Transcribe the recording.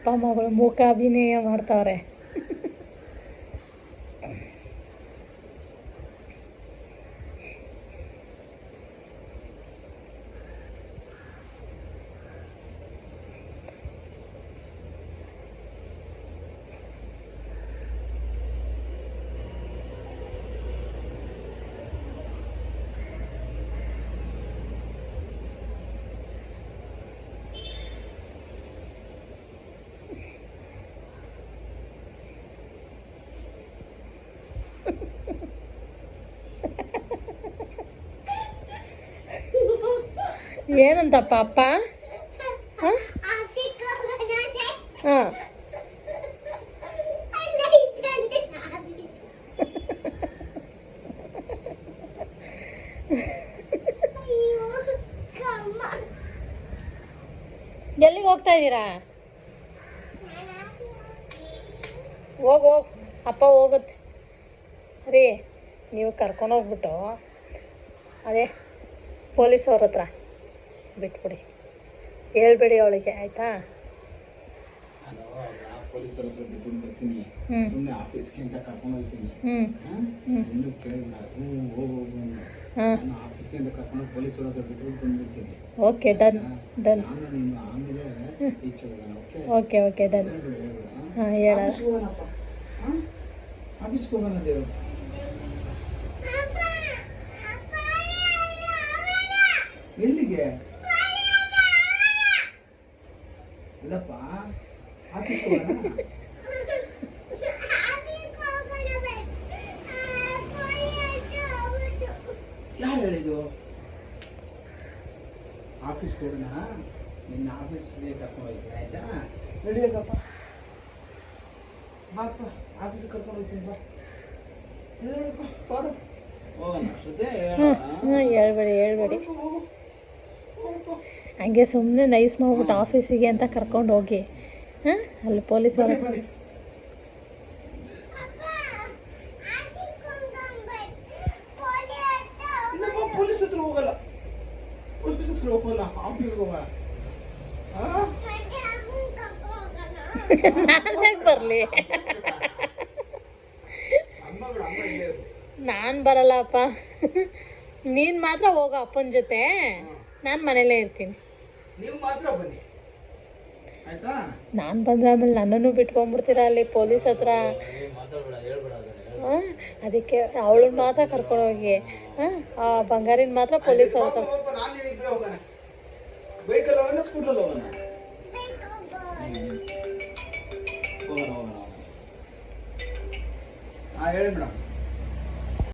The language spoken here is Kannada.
ಅಪ್ಪ ಮಗಳು ಮೂಕಾಭಿನಯ ಮಾಡ್ತಾವ್ರೆ ಏನಂತಪ್ಪ ಅಪ್ಪ ಹಾಂ? ಹಾಂ. ಎಲ್ಲಿಗೆ ಹೋಗ್ತಾ ಇದ್ದೀರಾ? ಹೋಗ್ ಹೋಗ್. ಅಪ್ಪ ಹೋಗುತ್ತೆ ರೀ ನೀವು ಕರ್ಕೊಂಡು ಹೋಗ್ಬಿಟ್ಟು ಅದೇ ಪೊಲೀಸ್ ಅವ್ರ ಹತ್ರ ಬಿಟ್ಬಿಡಿ. ಹೇಳ್ಬೇಡಿ ಅವಳಿಗೆ ಆಯಿತಾ? ಪೊಲೀಸರ ಹತ್ರ ಬರ್ತೀನಿ. ಸುಮ್ಮನೆ ಆಫೀಸ್ಗೆ ಅಂತ ಕರ್ಕೊಂಡು ಹೋಗ್ತೀನಿ. ಹ್ಞೂ ಇನ್ನು ಕೇಳಬೇಡ ಹ್ಞೂ ಹೋಗು ನಾನು ಆಫೀಸ್ಗೆ ಅಂತ ಕರ್ಕೊಂಡು ಪೊಲೀಸರ ಹತ್ರ ಬಿಟ್ಬಿಟ್ಟು ಬಂದ್ಬಿಡ್ತೀನಿ. Okay done done. ನಾನು ನೀನು ಆಮೇಲೆ ಈಚೆ ಹೋಗೋಣ ಓಕೆ? Okay okay done. ಹಾಂ? ಹೇಳ. ಆಫೀಸ್ಗೆ ಹೋಗೋಣ ದೇವ್ರು. ಎಲ್ಲಿಗೆ? ಇಲ್ಲಪ್ಪ ಆಫೀಸ್ ಯಾರು ಹೇಳಿದ್ದು? ಆಫೀಸ್ ಹೋಗೋಣ ನಿನ್ನ ಆಫೀಸ್ಗೆ ಕರ್ಕೊಂಡು ಹೋಗ್ತೀನಿ ಆಯ್ತಾ? ನಡಿಯಕ್ಕಪ್ಪ ಬಾಪ್ಪ ಆಫೀಸ್ಗೆ ಕರ್ಕೊಂಡು ಹೋಗ್ತೀನಿ ಬಾ. ಹೇಳಪ್ಪ ಬಾರು. ಹೋಗೋಣ ಹೇಳ್ಬೇಡಿ ಹೇಳ್ಬೇಡಿ. ಹಂಗೆ ಸುಮ್ಮನೆ ನೈಸ್ ಮಾಡ್ಬಿಟ್ಟು ಆಫೀಸಿಗೆ ಅಂತ ಕರ್ಕೊಂಡು ಹೋಗಿ. ಹಾಂ? ಅಲ್ಲಿ ಪೊಲೀಸ್ ಅವ್ರ. ಹತ್ರ ಬನ್ನಿ. ಇಲ್ಲಪ್ಪ ಪೊಲೀಸ್ ಹತ್ರ ಹೋಗಲ್ಲ. ಪೊಲೀಸ್ ಹತ್ರ ಹೋಗಲ್ಲ ಆಫೀಸ್ಗೆ ನಾನು ಬರಲಿ. ನಾನು ಬರಲ್ಲಪ್ಪ. ನೀನು ಮಾತ್ರ ಹೋಗೋ ಅಪ್ಪನ ಜೊತೆ. ನಾನು ಮನೇಲೇ ಇರ್ತೀನಿ. ನೀವು ಮಾತ್ರ ಬನ್ನಿ. ಆಯ್ತಾ? ನಾನು ಬಂದ್ರೆ ಆಮೇಲೆ ನನ್ನನ್ನು ಬಿಟ್ಕೊಂಡ್ಬಿಡ್ತೀರಾ ಅಲ್ಲಿ ಪೊಲೀಸ್ ಹತ್ರ? ಹಾಂ ಅದಕ್ಕೆ ಅವಳನ್ನ ಮಾತ್ರ ಕರ್ಕೊಂಡು ಹೋಗಿ. ಹಾಂ ಆ ಬಂಗಾರಿನ ಮಾತ್ರ ಪೊಲೀಸ್ ಹತ್ರ. ಹೇಳಿ ಮೇಡಮ್.